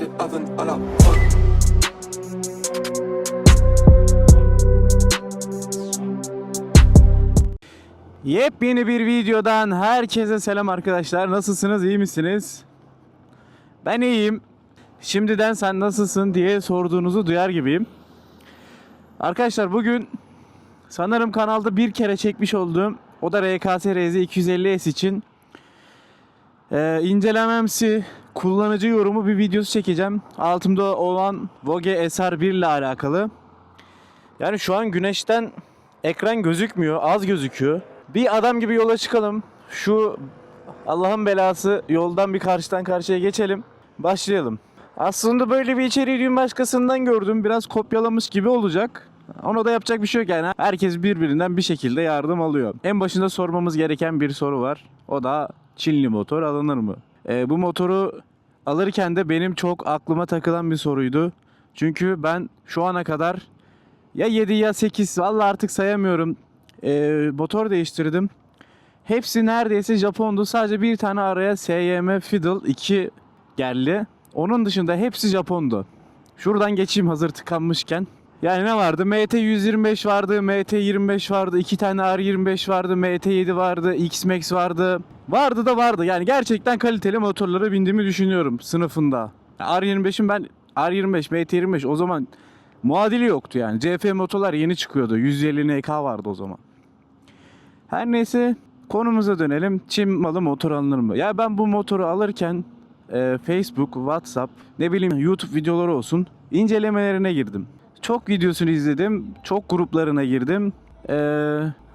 c'est Haven à la Yepyeni bir videodan herkese selam arkadaşlar. Nasılsınız? iyi misiniz? Ben iyiyim. Şimdiden sen nasılsın diye sorduğunuzu duyar gibiyim. Arkadaşlar bugün sanırım kanalda bir kere çekmiş olduğum o da RKS RZ 250S için e, incelememsi kullanıcı yorumu bir videosu çekeceğim. Altımda olan Vogue SR1 ile alakalı. Yani şu an güneşten ekran gözükmüyor, az gözüküyor. Bir adam gibi yola çıkalım. Şu Allah'ın belası yoldan bir karşıdan karşıya geçelim. Başlayalım. Aslında böyle bir içeriği dün başkasından gördüm. Biraz kopyalamış gibi olacak. Ona da yapacak bir şey yok yani. Herkes birbirinden bir şekilde yardım alıyor. En başında sormamız gereken bir soru var. O da Çinli motor alınır mı? Ee, bu motoru alırken de benim çok aklıma takılan bir soruydu. Çünkü ben şu ana kadar ya 7 ya 8 vallahi artık sayamıyorum. Ee, motor değiştirdim. Hepsi neredeyse Japondu. Sadece bir tane araya SYM Fiddle 2 geldi. Onun dışında hepsi Japondu. Şuradan geçeyim hazır tıkanmışken. Yani ne vardı? MT-125 vardı, MT-25 vardı, iki tane R25 vardı, MT-7 vardı, X-Max vardı. Vardı da vardı. Yani gerçekten kaliteli motorlara bindiğimi düşünüyorum sınıfında. R25'in ben R25, MT-25 o zaman muadili yoktu yani. CF motorlar yeni çıkıyordu. 150 NK vardı o zaman. Her neyse konumuza dönelim. Çin malı motor alınır mı? Ya ben bu motoru alırken e, Facebook, WhatsApp, ne bileyim YouTube videoları olsun incelemelerine girdim. Çok videosunu izledim. Çok gruplarına girdim. E,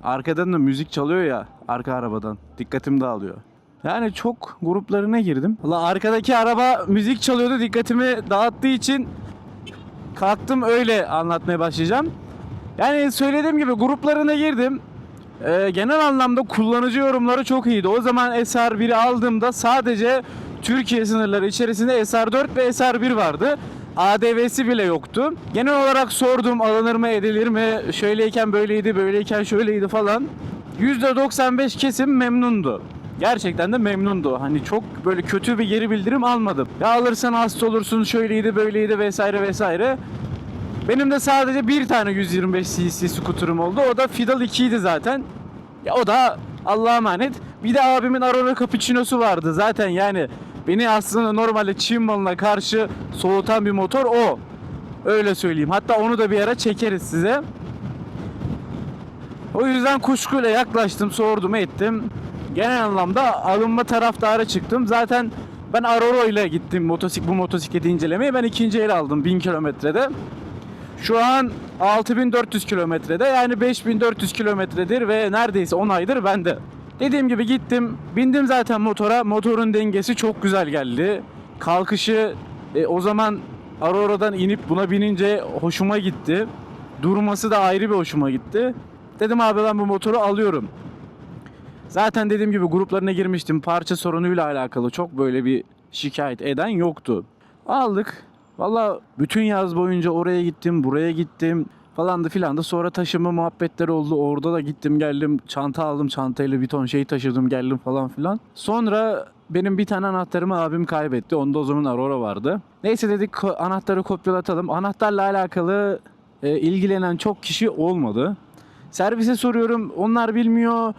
arkadan da müzik çalıyor ya arka arabadan. Dikkatim dağılıyor. Yani çok gruplarına girdim. Valla arkadaki araba müzik çalıyordu dikkatimi dağıttığı için kalktım öyle anlatmaya başlayacağım. Yani söylediğim gibi gruplarına girdim. Ee, genel anlamda kullanıcı yorumları çok iyiydi. O zaman SR1'i aldığımda sadece Türkiye sınırları içerisinde SR4 ve SR1 vardı. ADV'si bile yoktu. Genel olarak sordum alınır mı edilir mi? Şöyleyken böyleydi, böyleyken şöyleydi falan. %95 kesim memnundu. Gerçekten de memnundu. Hani çok böyle kötü bir geri bildirim almadım. Ya alırsan hasta olursun, şöyleydi, böyleydi vesaire vesaire. Benim de sadece bir tane 125 cc skuterum oldu. O da Fidal 2 idi zaten. Ya o da Allah'a emanet. Bir de abimin Aurora Cappuccino'su vardı. Zaten yani beni aslında normalde Çin malına karşı soğutan bir motor o. Öyle söyleyeyim. Hatta onu da bir ara çekeriz size. O yüzden kuşkuyla yaklaştım, sordum, ettim. Genel anlamda alınma taraftarı çıktım. Zaten ben Aurora ile gittim motosik bu motosikleti incelemeye. Ben ikinci el aldım 1000 kilometrede. Şu an 6400 kilometrede yani 5400 kilometredir ve neredeyse 10 aydır bende. Dediğim gibi gittim, bindim zaten motora. Motorun dengesi çok güzel geldi. Kalkışı e, o zaman Aurora'dan inip buna binince hoşuma gitti. Durması da ayrı bir hoşuma gitti. Dedim abi ben bu motoru alıyorum. Zaten dediğim gibi gruplarına girmiştim. Parça sorunuyla alakalı çok böyle bir şikayet eden yoktu. Aldık. Valla bütün yaz boyunca oraya gittim, buraya gittim falan da filan da sonra taşıma muhabbetleri oldu. Orada da gittim geldim çanta aldım çantayla bir ton şey taşıdım geldim falan filan. Sonra benim bir tane anahtarımı abim kaybetti. Onda o zaman Aurora vardı. Neyse dedik anahtarı kopyalatalım. Anahtarla alakalı e, ilgilenen çok kişi olmadı. Servise soruyorum onlar bilmiyor.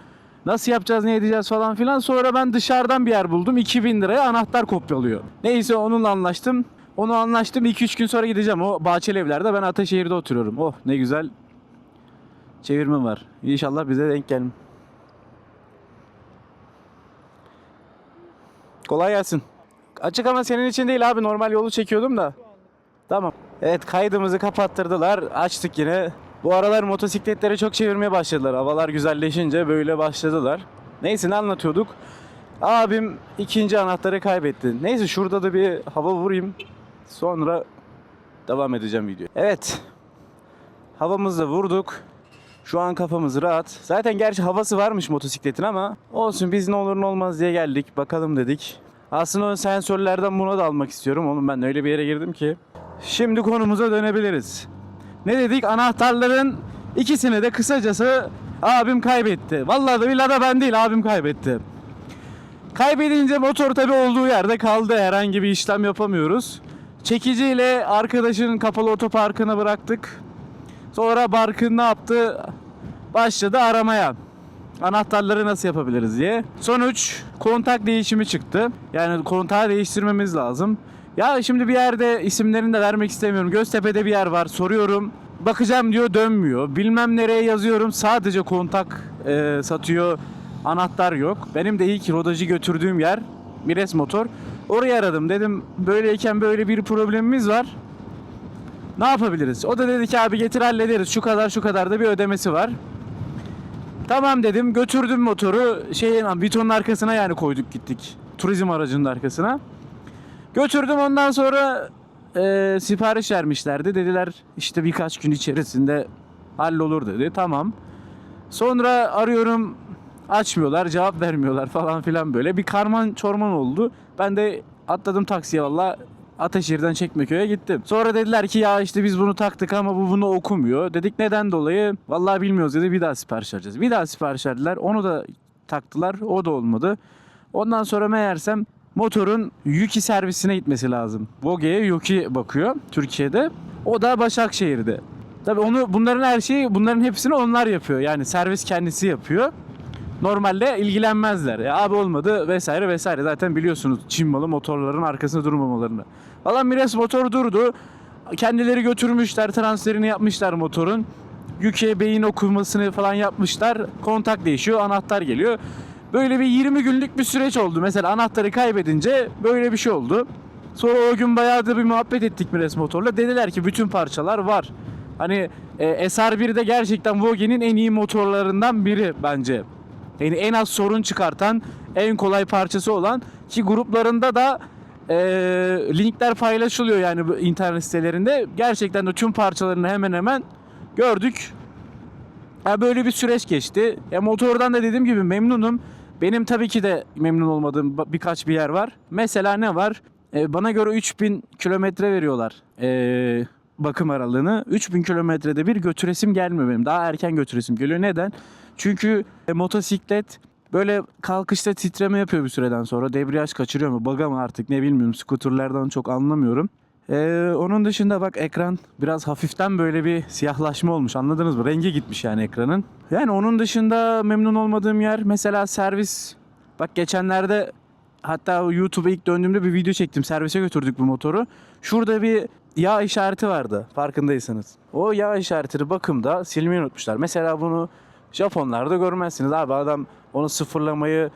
Nasıl yapacağız ne edeceğiz falan filan. Sonra ben dışarıdan bir yer buldum. 2000 liraya anahtar kopyalıyor. Neyse onunla anlaştım. Onu anlaştım. 2-3 gün sonra gideceğim. O Bahçeli evlerde ben Ataşehir'de oturuyorum. Oh ne güzel çevirme var. İnşallah bize denk gelin. Kolay gelsin. Açık ama senin için değil abi. Normal yolu çekiyordum da. Tamam. Evet kaydımızı kapattırdılar. Açtık yine. Bu aralar motosikletleri çok çevirmeye başladılar. Havalar güzelleşince böyle başladılar. Neyse ne anlatıyorduk? Abim ikinci anahtarı kaybetti. Neyse şurada da bir hava vurayım. Sonra devam edeceğim video. Evet. Havamızı vurduk. Şu an kafamız rahat. Zaten gerçi havası varmış motosikletin ama olsun biz ne olur ne olmaz diye geldik. Bakalım dedik. Aslında o sensörlerden buna da almak istiyorum. Oğlum ben öyle bir yere girdim ki. Şimdi konumuza dönebiliriz. Ne dedik? Anahtarların ikisini de kısacası abim kaybetti. Vallahi da billahi da ben değil abim kaybetti. Kaybedince motor tabi olduğu yerde kaldı. Herhangi bir işlem yapamıyoruz. Çekiciyle arkadaşın kapalı otoparkına bıraktık. Sonra Barkın ne yaptı? Başladı aramaya. Anahtarları nasıl yapabiliriz diye. Sonuç kontak değişimi çıktı. Yani kontağı değiştirmemiz lazım. Ya şimdi bir yerde isimlerini de vermek istemiyorum. Göztepe'de bir yer var. Soruyorum. Bakacağım diyor dönmüyor. Bilmem nereye yazıyorum. Sadece kontak e, satıyor. Anahtar yok. Benim de ilk rodajı götürdüğüm yer Mires Motor. Orayı aradım. Dedim böyleyken böyle bir problemimiz var. Ne yapabiliriz? O da dedi ki abi getir hallederiz. Şu kadar şu kadar da bir ödemesi var. Tamam dedim. Götürdüm motoru şeyin bitonun arkasına yani koyduk gittik. Turizm aracının arkasına. Götürdüm ondan sonra e, sipariş vermişlerdi. Dediler işte birkaç gün içerisinde hallolur dedi. Tamam. Sonra arıyorum açmıyorlar, cevap vermiyorlar falan filan böyle. Bir karman çorman oldu. Ben de atladım taksiye valla Ataşehir'den Çekmeköy'e gittim. Sonra dediler ki ya işte biz bunu taktık ama bu bunu okumuyor. Dedik neden dolayı? Vallahi bilmiyoruz dedi. Bir daha sipariş vereceğiz. Bir daha sipariş verdiler. Onu da taktılar. O da olmadı. Ondan sonra meğersem motorun Yuki servisine gitmesi lazım. Voge'ye Yuki bakıyor Türkiye'de. O da Başakşehir'de. Tabii onu bunların her şeyi bunların hepsini onlar yapıyor. Yani servis kendisi yapıyor. Normalde ilgilenmezler. Ya abi olmadı vesaire vesaire. Zaten biliyorsunuz Çin malı motorların arkasında durmamalarını. Valla Mires motor durdu. Kendileri götürmüşler, transferini yapmışlar motorun. Yüke beyin okumasını falan yapmışlar. Kontak değişiyor, anahtar geliyor. Böyle bir 20 günlük bir süreç oldu. Mesela anahtarı kaybedince böyle bir şey oldu. Sonra o gün bayağı da bir muhabbet ettik Mires motorla. Dediler ki bütün parçalar var. Hani e, SR1'de gerçekten Vogue'nin en iyi motorlarından biri bence. Yani en az sorun çıkartan, en kolay parçası olan ki gruplarında da e, linkler paylaşılıyor yani internet sitelerinde. Gerçekten de tüm parçalarını hemen hemen gördük. Ya böyle bir süreç geçti. Ya motordan da dediğim gibi memnunum. Benim tabii ki de memnun olmadığım birkaç bir yer var. Mesela ne var? E, bana göre 3000 kilometre veriyorlar. E, bakım aralığını. 3000 kilometrede bir götüresim gelmiyor benim. Daha erken götüresim geliyor. Neden? Çünkü e, motosiklet böyle kalkışta titreme yapıyor bir süreden sonra. Debriyaj kaçırıyor mu? Baga mı artık ne bilmiyorum. Skuterlerden çok anlamıyorum. Ee, onun dışında bak ekran biraz hafiften böyle bir siyahlaşma olmuş anladınız mı? Rengi gitmiş yani ekranın. Yani onun dışında memnun olmadığım yer mesela servis. Bak geçenlerde hatta YouTube'a ilk döndüğümde bir video çektim. Servise götürdük bu motoru. Şurada bir yağ işareti vardı farkındaysanız. O yağ işaretini bakımda silmeyi unutmuşlar. Mesela bunu Japonlarda görmezsiniz abi adam onu sıfırlamayı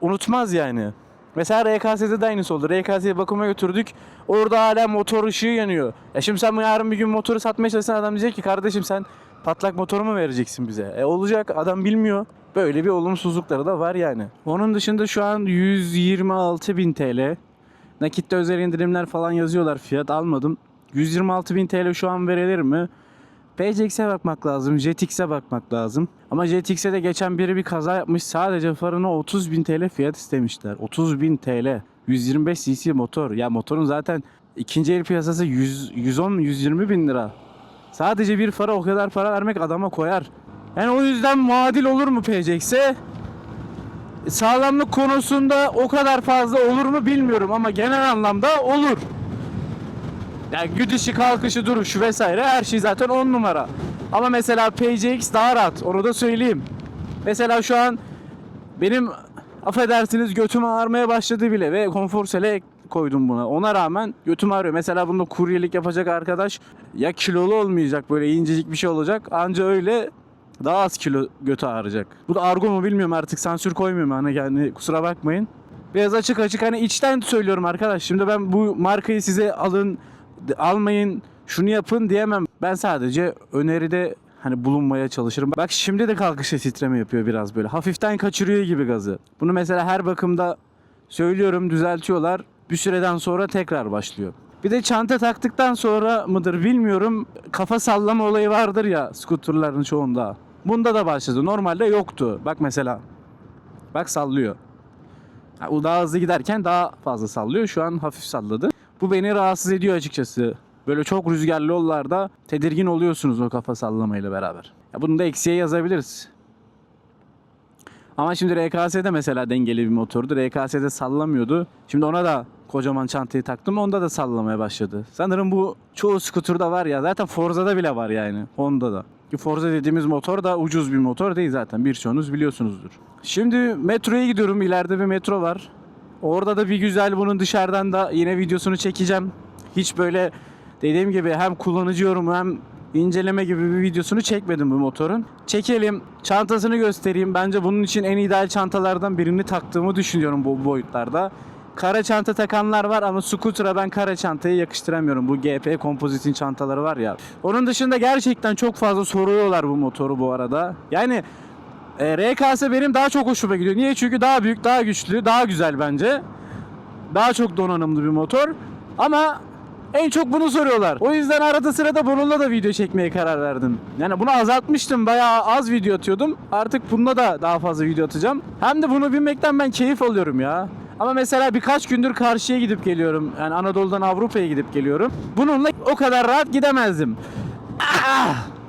unutmaz yani. Mesela RKS'de de aynısı oldu. RKS'ye bakıma götürdük. Orada hala motor ışığı yanıyor. Ya şimdi sen yarın bir gün motoru satmaya çalışsan adam diyecek ki kardeşim sen patlak motoru mu vereceksin bize? E olacak adam bilmiyor. Böyle bir olumsuzlukları da var yani. Onun dışında şu an 126 bin TL. Nakitte özel indirimler falan yazıyorlar. Fiyat almadım. 126 bin TL şu an verilir mi? PCX'e bakmak lazım. JetX'e bakmak lazım. Ama JetX'e de geçen biri bir kaza yapmış. Sadece farına 30 bin TL fiyat istemişler. 30 bin TL. 125 cc motor. Ya motorun zaten ikinci el piyasası 100, 110-120 bin lira. Sadece bir fara o kadar para vermek adama koyar. Yani o yüzden muadil olur mu PCX'e? Sağlamlık konusunda o kadar fazla olur mu bilmiyorum ama genel anlamda olur. Yani gidişi, kalkışı, duruşu vesaire her şey zaten 10 numara. Ama mesela PCX daha rahat. Onu da söyleyeyim. Mesela şu an benim affedersiniz götüm ağrımaya başladı bile ve konfor sele koydum buna. Ona rağmen götüm ağrıyor. Mesela bunda kuryelik yapacak arkadaş ya kilolu olmayacak böyle incecik bir şey olacak. Anca öyle daha az kilo götü ağrıyacak. Bu da argo mu bilmiyorum artık sansür koymuyorum hani yani kusura bakmayın. Biraz açık açık hani içten söylüyorum arkadaş. Şimdi ben bu markayı size alın almayın şunu yapın diyemem. Ben sadece öneride hani bulunmaya çalışırım. Bak şimdi de kalkışta titreme yapıyor biraz böyle. Hafiften kaçırıyor gibi gazı. Bunu mesela her bakımda söylüyorum düzeltiyorlar. Bir süreden sonra tekrar başlıyor. Bir de çanta taktıktan sonra mıdır bilmiyorum. Kafa sallama olayı vardır ya skuterların çoğunda. Bunda da başladı. Normalde yoktu. Bak mesela. Bak sallıyor. O daha hızlı giderken daha fazla sallıyor. Şu an hafif salladı. Bu beni rahatsız ediyor açıkçası. Böyle çok rüzgarlı yollarda tedirgin oluyorsunuz o kafa sallamayla beraber. Ya bunu da eksiye yazabiliriz. Ama şimdi RKS'de mesela dengeli bir motordu. RKS'de sallamıyordu. Şimdi ona da kocaman çantayı taktım. Onda da sallamaya başladı. Sanırım bu çoğu skuturda var ya. Zaten Forza'da bile var yani. Honda'da. Ki Forza dediğimiz motor da ucuz bir motor değil zaten. Birçoğunuz biliyorsunuzdur. Şimdi metroya gidiyorum. İleride bir metro var. Orada da bir güzel bunun dışarıdan da yine videosunu çekeceğim. Hiç böyle dediğim gibi hem kullanıcı yorumu hem inceleme gibi bir videosunu çekmedim bu motorun. Çekelim, çantasını göstereyim. Bence bunun için en ideal çantalardan birini taktığımı düşünüyorum bu boyutlarda. Kara çanta takanlar var ama scooter'a ben kara çantayı yakıştıramıyorum. Bu GP kompozitin çantaları var ya. Onun dışında gerçekten çok fazla soruyorlar bu motoru bu arada. Yani e, RKS benim daha çok hoşuma gidiyor. Niye? Çünkü daha büyük, daha güçlü, daha güzel bence. Daha çok donanımlı bir motor. Ama en çok bunu soruyorlar. O yüzden arada sırada bununla da video çekmeye karar verdim. Yani bunu azaltmıştım. Bayağı az video atıyordum. Artık bununla da daha fazla video atacağım. Hem de bunu binmekten ben keyif alıyorum ya. Ama mesela birkaç gündür karşıya gidip geliyorum. Yani Anadolu'dan Avrupa'ya gidip geliyorum. Bununla o kadar rahat gidemezdim. Ah!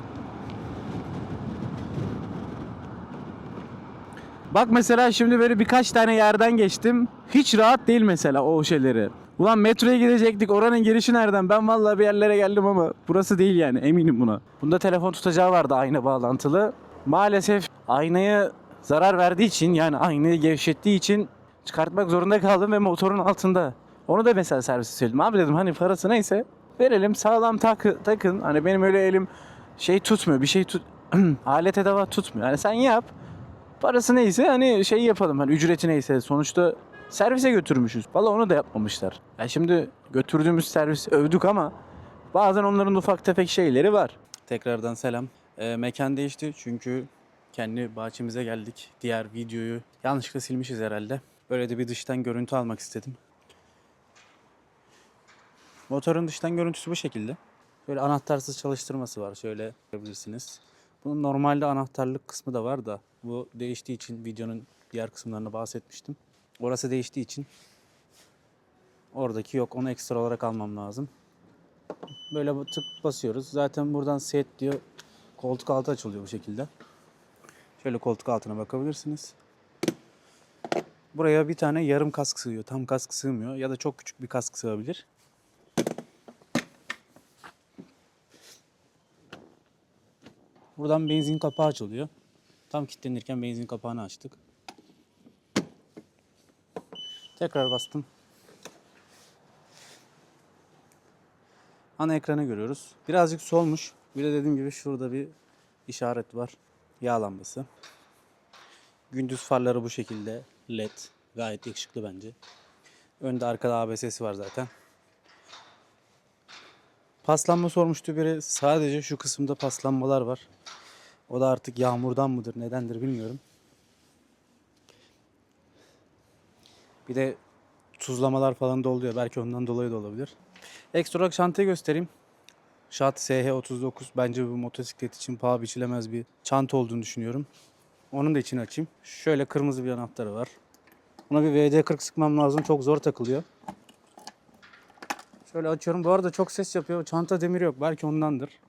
Bak mesela şimdi böyle birkaç tane yerden geçtim. Hiç rahat değil mesela o şeyleri. Ulan metroya gidecektik. Oranın girişi nereden? Ben vallahi bir yerlere geldim ama burası değil yani eminim buna. Bunda telefon tutacağı vardı ayna bağlantılı. Maalesef aynaya zarar verdiği için yani aynayı gevşettiği için çıkartmak zorunda kaldım ve motorun altında. Onu da mesela servise söyledim. Abi dedim hani parası neyse verelim sağlam takı, takın. Hani benim öyle elim şey tutmuyor. Bir şey tut alet edevat tutmuyor. Hani sen yap. Parası neyse hani şey yapalım hani ücreti neyse sonuçta servise götürmüşüz. Valla onu da yapmamışlar. Ya şimdi götürdüğümüz servis övdük ama bazen onların ufak tefek şeyleri var. Tekrardan selam. Ee, mekan değişti çünkü kendi bahçemize geldik. Diğer videoyu yanlışlıkla silmişiz herhalde. Böyle de bir dıştan görüntü almak istedim. Motorun dıştan görüntüsü bu şekilde. Böyle anahtarsız çalıştırması var. Şöyle görebilirsiniz. Bunun normalde anahtarlık kısmı da var da bu değiştiği için videonun diğer kısımlarına bahsetmiştim. Orası değiştiği için oradaki yok. Onu ekstra olarak almam lazım. Böyle tık basıyoruz. Zaten buradan set diyor. Koltuk altı açılıyor bu şekilde. Şöyle koltuk altına bakabilirsiniz. Buraya bir tane yarım kask sığıyor. Tam kask sığmıyor. Ya da çok küçük bir kask sığabilir. Buradan benzin kapağı açılıyor. Tam kilitlenirken benzin kapağını açtık. Tekrar bastım. Ana ekranı görüyoruz. Birazcık solmuş. Bir de dediğim gibi şurada bir işaret var. Yağ lambası. Gündüz farları bu şekilde. LED. Gayet yakışıklı bence. Önde arkada ABS'si var zaten. Paslanma sormuştu biri. Sadece şu kısımda paslanmalar var. O da artık yağmurdan mıdır nedendir bilmiyorum. Bir de tuzlamalar falan da oluyor. Belki ondan dolayı da olabilir. Ekstra olarak çantayı göstereyim. Şat SH39 bence bu motosiklet için paha biçilemez bir çanta olduğunu düşünüyorum. Onun da içini açayım. Şöyle kırmızı bir anahtarı var. Buna bir VD40 sıkmam lazım. Çok zor takılıyor. Şöyle açıyorum. Bu arada çok ses yapıyor. Çanta demiri yok. Belki ondandır.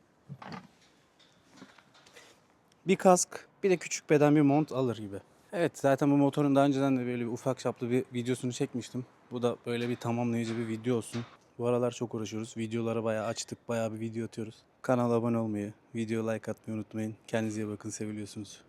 Bir kask, bir de küçük beden bir mont alır gibi. Evet zaten bu motorun daha önceden de böyle bir ufak çaplı bir videosunu çekmiştim. Bu da böyle bir tamamlayıcı bir video olsun. Bu aralar çok uğraşıyoruz. Videoları bayağı açtık. Bayağı bir video atıyoruz. Kanala abone olmayı, video like atmayı unutmayın. Kendinize iyi bakın. Seviliyorsunuz.